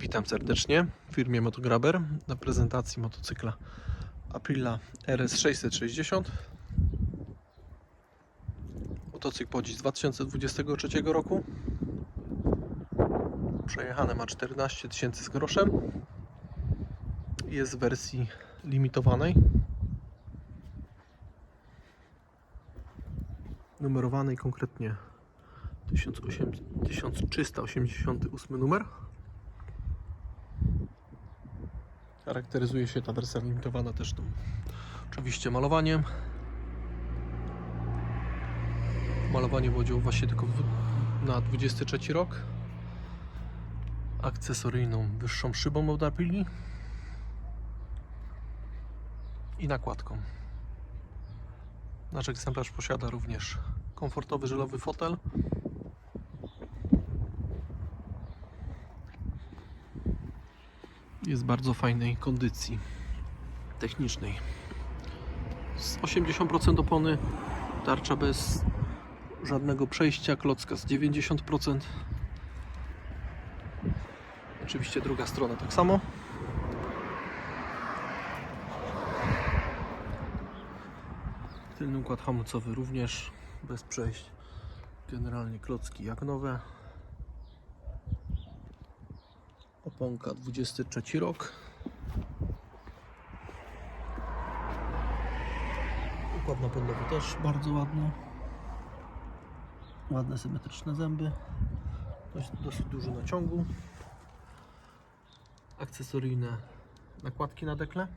Witam serdecznie w firmie Motograber na prezentacji motocykla Aprila RS 660. Motocykl podziś z 2023 roku. Przejechane ma 14 tysięcy z groszem. Jest w wersji limitowanej. Numerowanej konkretnie 1800 1388 numer. Charakteryzuje się ta wersja limitowana też tą oczywiście malowaniem. Malowanie wodziło właśnie tylko na 23 rok. Akcesoryjną wyższą szybą od i nakładką. Nasz egzemplarz posiada również komfortowy żelowy fotel jest bardzo fajnej kondycji technicznej. Z 80% opony, tarcza bez żadnego przejścia, klocka z 90%. Oczywiście druga strona tak samo. Tylny układ hamulcowy również bez przejść. Generalnie klocki jak nowe. Oponka 23 rok. Układ napędowy też bardzo ładny. Ładne symetryczne zęby. Dość, dosyć duży naciągu. Akcesoryjne nakładki na dekle.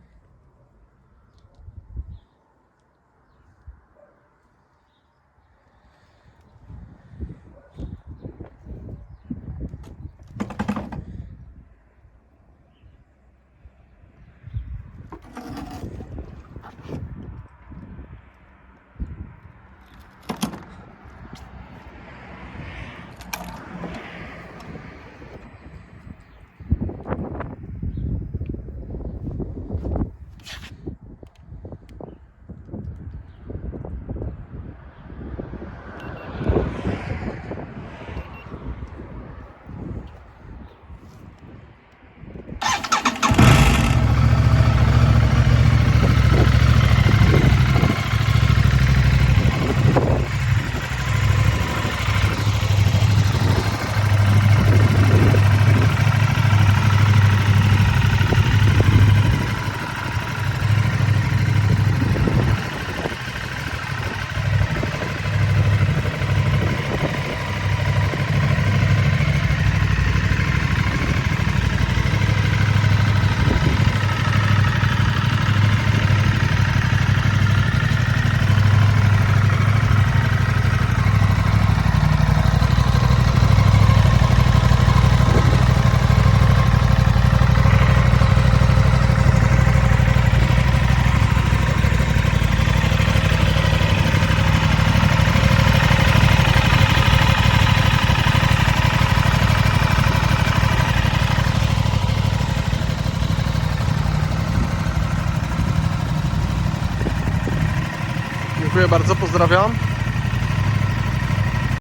Dziękuję bardzo, pozdrawiam.